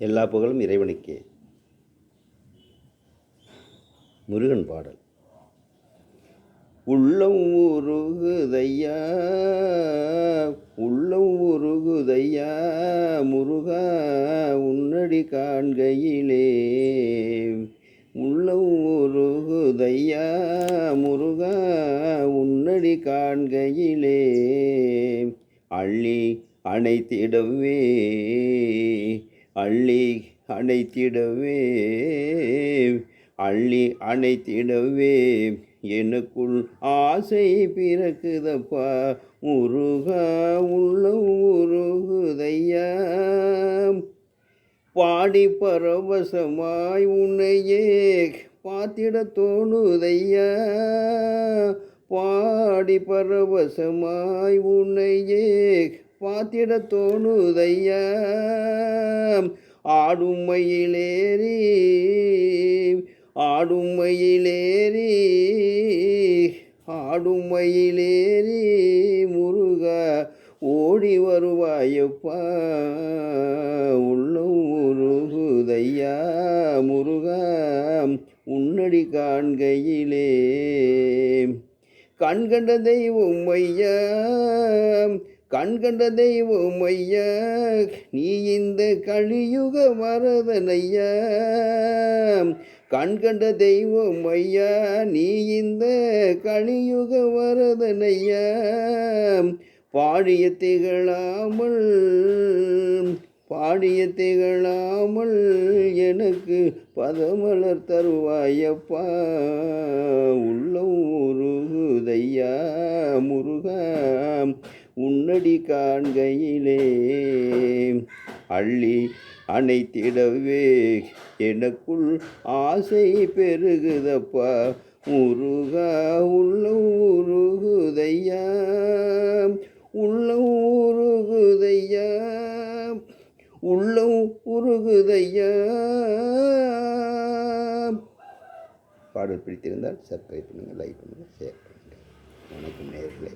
எல்லா புகழும் இறைவனுக்கே. முருகன் பாடல். உள்ளம் உருகுதையா உள்ளம் உருகுதையா முருகா உன்னடி காண்கையிலே. உள்ளம் உருகுதையா முருகா உன்னடி காண்கையிலே. அள்ளி அணைத்திடவே. அள்ளி அணைத்திடவே அள்ளி அணைத்திடவே எனக்குள் ஆசை பிறக்குதப்பா முருகா உள்ள உருகுதையா. பாடி பரவசமாய் உன்னையே பார்த்திட தோணுதையா. பாடி பரவசமாய் உன்னையே பார்த்திட தோணுதையா. ஆடும் ஆடுமையிலேறி ஆடுமையிலேறி மயிலேறி ஆடும் ஓடி வருவாயப்பா. உள்ளம் உருகுதையா முருகா உன்னடி காண்கையிலே. கண்கண்ட தெய்வம் ஐயா கண்கண்ட தெய்வம் ஐயா நீ இந்த கலியுக வரதனையா கண்கண்ட தெய்வம் ஐயா நீ இந்த கலியுக வரதனையா பாடிய திகழாமல் பாடிய திகழாமல் எனக்கு பதமலர் தருவாயப்பா. உள்ளம் உருகுதையா முருகா உன்னடி காண்கையிலே அள்ளி அணைத்திடவே எனக்குள் ஆசை பெருகுதப்பா. முருகா உள்ளம் உருகுதையா உள்ளம் உருகுதையா உள்ளம் உருகுதையா பாடல் பிடித்திருந்தால் சப்ஸ்கிரைப் பண்ணுங்கள் லைக் பண்ணுங்கள் ஷேர் பண்ணுங்கள் வணக்கம் நேர்களே.